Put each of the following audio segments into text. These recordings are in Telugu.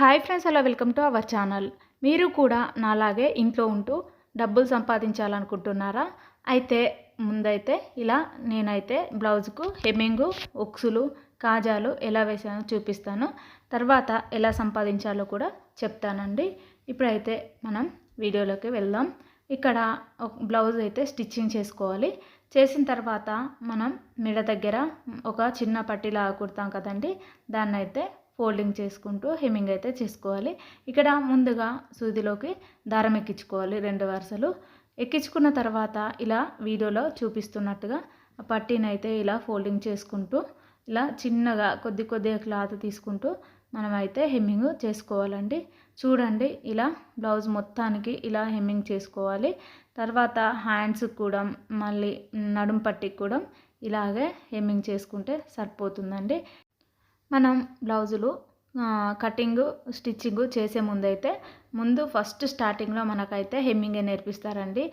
Hi friends hello welcome to our channel మీరు కూడా నాలాగే ఇంట్లో ఉంటూ డబ్బులు సంపాదించాలనుకుంటున్నారా? అయితే ముందైతే ఇలా నేనైతే బ్లౌజ్కు హెమ్మింగు ఒక్సులు కాజాలు ఎలా వేసానో చూపిస్తాను. తర్వాత ఎలా సంపాదించాలో కూడా చెప్తానండి. ఇప్పుడైతే మనం వీడియోలోకి వెళ్దాం. ఇక్కడ ఒక బ్లౌజ్ అయితే స్టిచ్చింగ్ చేసుకోవాలి. చేసిన తర్వాత మనం మెడ దగ్గర ఒక చిన్న పట్టిలా కుడతాం కదండి. దాన్ని అయితే ఫోల్డింగ్ చేసుకుంటూ హెమ్మింగ్ అయితే చేసుకోవాలి. ఇక్కడ ముందుగా సూదిలోకి దారం ఎక్కించుకోవాలి రెండు వరుసలు. ఎక్కించుకున్న తర్వాత ఇలా వీడియోలో చూపిస్తున్నట్టుగా ఆ అయితే ఇలా ఫోల్డింగ్ చేసుకుంటూ ఇలా చిన్నగా కొద్ది కొద్దిగా క్లాత్ తీసుకుంటూ మనమైతే హెమ్మింగ్ చేసుకోవాలండి. చూడండి ఇలా బ్లౌజ్ మొత్తానికి ఇలా హెమ్మింగ్ చేసుకోవాలి. తర్వాత హ్యాండ్స్ కూడా మళ్ళీ నడుం పట్టికి కూడా ఇలాగే హెమ్మింగ్ చేసుకుంటే సరిపోతుందండి. మనం బ్లౌజులు కటింగ్ స్టిచ్చింగ్ చేసే ముందైతే ముందు ఫస్ట్ స్టార్టింగ్లో మనకైతే హెమ్మింగే నేర్పిస్తారండి.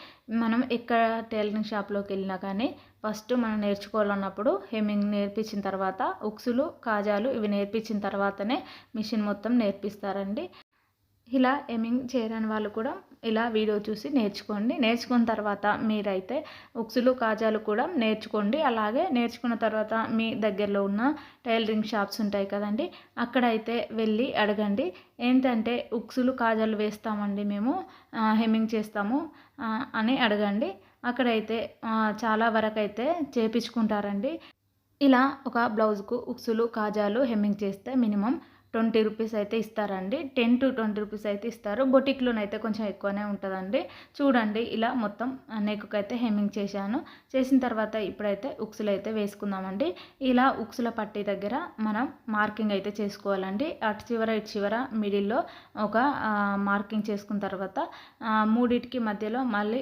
మనం ఎక్కడ టైలరింగ్ షాప్లోకి వెళ్ళినా కానీ ఫస్ట్ మనం నేర్చుకోవాలన్నప్పుడు హెమ్మింగ్ నేర్పించిన తర్వాత ఉక్సులు కాజాలు ఇవి నేర్పించిన తర్వాతనే మిషన్ మొత్తం నేర్పిస్తారండి. ఇలా ఎమింగ్ చేయరాని వాళ్ళు కూడా ఇలా వీడియో చూసి నేర్చుకోండి. నేర్చుకున్న తర్వాత మీరైతే ఉక్సులు కాజాలు కూడా నేర్చుకోండి. అలాగే నేర్చుకున్న తర్వాత మీ దగ్గరలో ఉన్న టైలరింగ్ షాప్స్ ఉంటాయి కదండి అక్కడైతే వెళ్ళి అడగండి. ఏంటంటే ఉక్సులు కాజాలు వేస్తామండి మేము హెమ్మింగ్ చేస్తాము అని అడగండి. అక్కడైతే చాలా వరకు అయితే చేపించుకుంటారండి. ఇలా ఒక బ్లౌజ్కు ఉక్సులు కాజాలు హెమ్మింగ్ చేస్తే మినిమం ట్వంటీ రూపీస్ అయితే ఇస్తారండి. టెన్ టు ట్వంటీ రూపీస్ అయితే ఇస్తారు. బొటిక్లోనైతే కొంచెం ఎక్కువనే ఉంటుందండి. చూడండి ఇలా మొత్తం నెక్కు అయితే హెమ్మింగ్ చేశాను. చేసిన తర్వాత ఇప్పుడైతే ఉక్సులు అయితే వేసుకుందామండి. ఇలా ఉక్సుల పట్టి దగ్గర మనం మార్కింగ్ అయితే చేసుకోవాలండి. అటు చివర ఇటు చివర మిడిల్లో ఒక మార్కింగ్ చేసుకున్న తర్వాత మూడిటికి మధ్యలో మళ్ళీ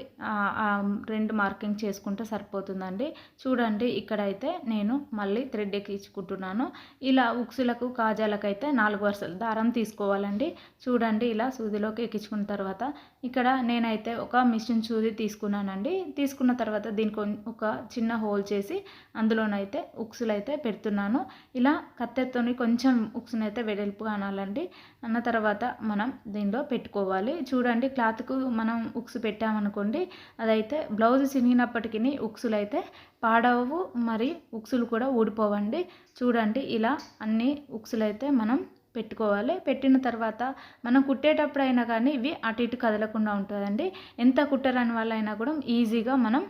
రెండు మార్కింగ్ చేసుకుంటే సరిపోతుందండి. చూడండి ఇక్కడైతే నేను మళ్ళీ థ్రెడ్ ఎక్కించుకుంటున్నాను. ఇలా ఉక్సులకు కాజాలకైతే నాలుగు వరుసలు దారం తీసుకోవాలండి. చూడండి ఇలా సూదిలోకి ఎక్కించుకున్న తర్వాత ఇక్కడ నేనైతే ఒక మిషన్ సూది తీసుకున్నానండి. తీసుకున్న తర్వాత దీనికి ఒక చిన్న హోల్ చేసి అందులోనైతే ఉక్సులు అయితే పెడుతున్నాను. ఇలా కత్తెతో కొంచెం ఉక్సునైతే వెడల్పుగా అనాలండి. అన్న తర్వాత మనం దీనిలో పెట్టుకోవాలి. చూడండి క్లాత్కు మనం ఉక్సు పెట్టామనుకోండి అదైతే బ్లౌజ్ చినిగినప్పటికీ ఉక్సులు అయితే పాడవు మరి ఉక్సులు కూడా ఊడిపోవండి. చూడండి ఇలా అన్ని ఉక్సులైతే మనం పెట్టుకోవాలి. పెట్టిన తర్వాత మనం కుట్టేటప్పుడు అయినా కానీ ఇవి అటు ఇటు కదలకుండా ఉంటుందండి. ఎంత కుట్టరని వాళ్ళైనా కూడా ఈజీగా మనం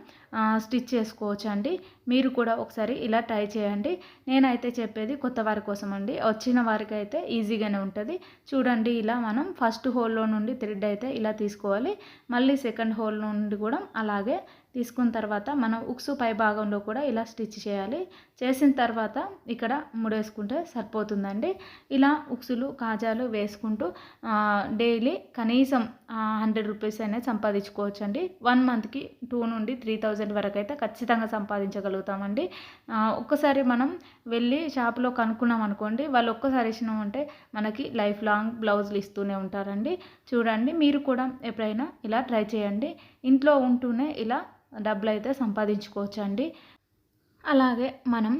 స్టిచ్ చేసుకోవచ్చు అండి మీరు కూడా ఒకసారి ఇలా ట్రై చేయండి. నేనైతే చెప్పేది కొత్త వారి కోసం అండి. వచ్చిన వారికి అయితే ఈజీగానే ఉంటుంది. చూడండి ఇలా మనం ఫస్ట్ హోల్లో నుండి థ్రెడ్ అయితే ఇలా తీసుకోవాలి. మళ్ళీ సెకండ్ హోల్ నుండి కూడా అలాగే తీసుకున్న తర్వాత మనం ఉక్సు పై భాగంలో కూడా ఇలా స్టిచ్ చేయాలి. చేసిన తర్వాత ఇక్కడ ముడేసుకుంటే సరిపోతుందండి. ఇలా ఉక్సులు కాజాలు వేసుకుంటూ డైలీ కనీసం హండ్రెడ్ రూపీస్ అనేది సంపాదించుకోవచ్చు అండి వన్ మంత్కి టూ నుండి త్రీ థౌజండ్ వరకు అయితే ఖచ్చితంగా సంపాదించగలుగుతామండి. ఒక్కసారి మనం వెళ్ళి షాప్లో కనుక్కున్నాం అనుకోండి వాళ్ళు ఒక్కసారి ఇచ్చినామంటే మనకి లైఫ్ లాంగ్ బ్లౌజులు ఇస్తూనే ఉంటారండి. చూడండి మీరు కూడా ఎప్పుడైనా ఇలా ట్రై చేయండి. ఇంట్లో ఉంటూనే ఇలా డబ్బులు అయితే సంపాదించుకోవచ్చు అండి అలాగే మనం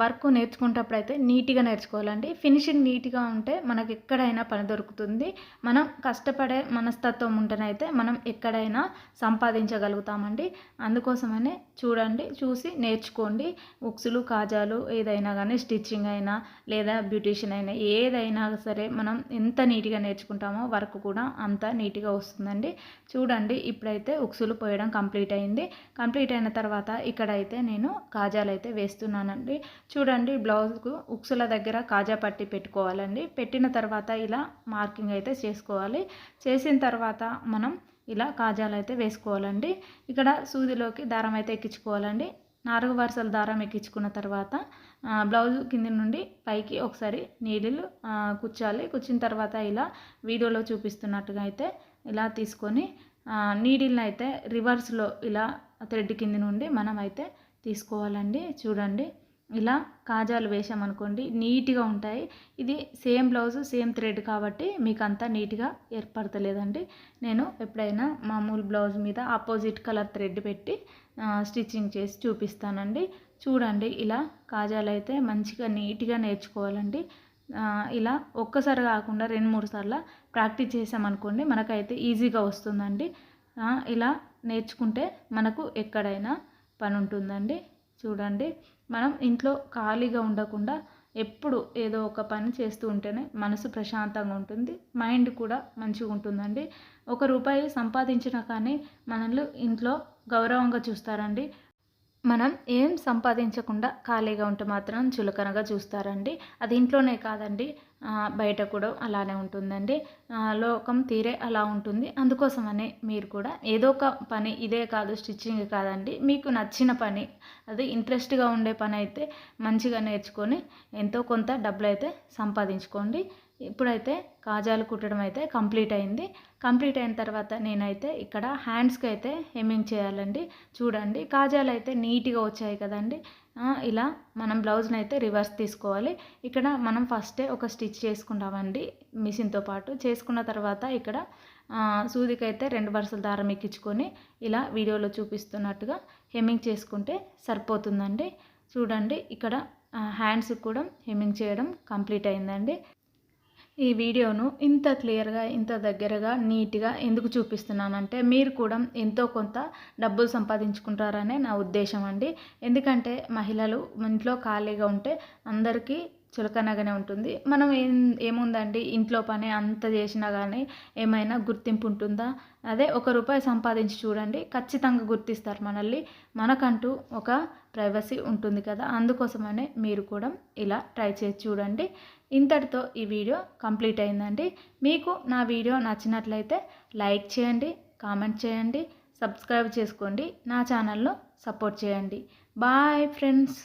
వర్క్ నేర్చుకునేటప్పుడు అయితే నీట్గా నేర్చుకోవాలండి. ఫినిషింగ్ నీట్గా ఉంటే మనకు ఎక్కడైనా పని దొరుకుతుంది. మనం కష్టపడే మనస్తత్వం ఉంటేనైతే మనం ఎక్కడైనా సంపాదించగలుగుతామండి. అందుకోసమనే చూడండి చూసి నేర్చుకోండి. ఉక్సులు కాజాలు ఏదైనా కానీ స్టిచ్చింగ్ అయినా లేదా బ్యూటీషియన్ అయినా ఏదైనా సరే మనం ఎంత నీట్గా నేర్చుకుంటామో వర్క్ కూడా అంత నీట్గా వస్తుందండి. చూడండి ఇప్పుడైతే ఉక్సులు పోయడం కంప్లీట్ అయింది. కంప్లీట్ అయిన తర్వాత ఇక్కడైతే నేను కాజాలు అయితే వేస్తున్నానండి. చూడండి బ్లౌజ్కు ఉక్సుల దగ్గర కాజా పట్టి పెట్టుకోవాలండి. పెట్టిన తర్వాత ఇలా మార్కింగ్ అయితే చేసుకోవాలి. చేసిన తర్వాత మనం ఇలా కాజాలు అయితే వేసుకోవాలండి. ఇక్కడ సూదిలోకి దారం అయితే ఎక్కించుకోవాలండి. నాలుగు వరుసల దారం ఎక్కించుకున్న తర్వాత బ్లౌజ్ కింద నుండి పైకి ఒకసారి నీళ్ళు కుచ్చాలి కుచ్చిన తర్వాత ఇలా వీడియోలో చూపిస్తున్నట్టుగా అయితే ఇలా తీసుకొని నీడిల్ని అయితే రివర్స్లో ఇలా థ్రెడ్ కింది నుండి మనం అయితే తీసుకోవాలండి. చూడండి. ఇలా కాజాలు వేసామనుకోండి నీట్గా ఉంటాయి. ఇది సేమ్ బ్లౌజ్ సేమ్ థ్రెడ్ కాబట్టి మీకు అంతా నీట్గా ఏర్పడతలేదండి. నేను ఎప్పుడైనా మామూలు బ్లౌజ్ మీద ఆపోజిట్ కలర్ థ్రెడ్ పెట్టి స్టిచ్చింగ్ చేసి చూపిస్తానండి. చూడండి ఇలా కాజాలు అయితే మంచిగా నీట్గా నేర్చుకోవాలండి. ఇలా ఒక్కసారి కాకుండా రెండు మూడు సార్లు ప్రాక్టీస్ చేసామనుకోండి మనకైతే ఈజీగా వస్తుందండి. ఇలా నేర్చుకుంటే మనకు ఎక్కడైనా పని ఉంటుందండి చూడండి. మనం ఇంట్లో ఖాళీగా ఉండకుండా ఎప్పుడు ఏదో ఒక పని చేస్తూ ఉంటేనే మనసు ప్రశాంతంగా ఉంటుంది. మైండ్ కూడా మంచిగా ఉంటుందండి. ఒక రూపాయి సంపాదించినా కానీ మనల్ని ఇంట్లో గౌరవంగా చూస్తారండి. మనం ఏం సంపాదించకుండా ఖాళీగా ఉంటే మాత్రం చులకనగా చూస్తారండి. అది ఇంట్లోనే కాదండి. బయట కూడా అలానే ఉంటుందండి. లోకం తీరే అలా ఉంటుంది. అందుకోసమనే మీరు కూడా ఏదో ఒక పని ఇదే కాదు స్టిచ్చింగ్ కాదండి. మీకు నచ్చిన పని అది ఇంట్రెస్ట్గా ఉండే పని అయితే మంచిగా నేర్చుకొని ఎంతో కొంత డబ్బులు అయితే సంపాదించుకోండి. ఇప్పుడైతే కాజాలు కుట్టడం అయితే కంప్లీట్ అయింది. కంప్లీట్ అయిన తర్వాత నేనైతే ఇక్కడ హ్యాండ్స్కి అయితే హెమ్మింగ్ చేయాలండి. చూడండి కాజాలు అయితే నీట్గా వచ్చాయి కదండి. ఇలా మనం బ్లౌజ్ని అయితే రివర్స్ తీసుకోవాలి. ఇక్కడ మనం ఫస్టే ఒక స్టిచ్ చేసుకుంటామండి మిషన్తో పాటు. చేసుకున్న తర్వాత ఇక్కడ సూదికైతే రెండు వరుసల దారం ఎక్కించుకొని ఇలా వీడియోలో చూపిస్తున్నట్టుగా హెమ్మింగ్ చేసుకుంటే సరిపోతుందండి. చూడండి ఇక్కడ హ్యాండ్స్ కూడా హెమ్మింగ్ చేయడం కంప్లీట్ అయిందండి. ఈ వీడియోను ఇంత క్లియర్గా ఇంత దగ్గరగా నీట్గా ఎందుకు చూపిస్తున్నానంటే మీరు కూడా ఎంతో కొంత డబ్బులు సంపాదించుకుంటారనే నా ఉద్దేశం అండి. ఎందుకంటే మహిళలు ఇంట్లో ఖాళీగా ఉంటే అందరికీ చులకనగానే ఉంటుంది. మనం ఏం ఏముందండి? ఇంట్లో పని అంత చేసినా కానీ ఏమైనా గుర్తింపు ఉంటుందా? అదే ఒక రూపాయి సంపాదించి చూడండి. ఖచ్చితంగా గుర్తిస్తారు మనల్ని. మనకంటూ ఒక ప్రైవసీ ఉంటుంది కదా. అందుకోసమనే మీరు కూడా ఇలా ట్రై చేసి చూడండి. ఇంతటితో ఈ వీడియో కంప్లీట్ అయిందండి. మీకు నా వీడియో నచ్చినట్లయితే లైక్ చేయండి కామెంట్ చేయండి సబ్స్క్రైబ్ చేసుకోండి నా ఛానల్లో సపోర్ట్ చేయండి. Bye friends!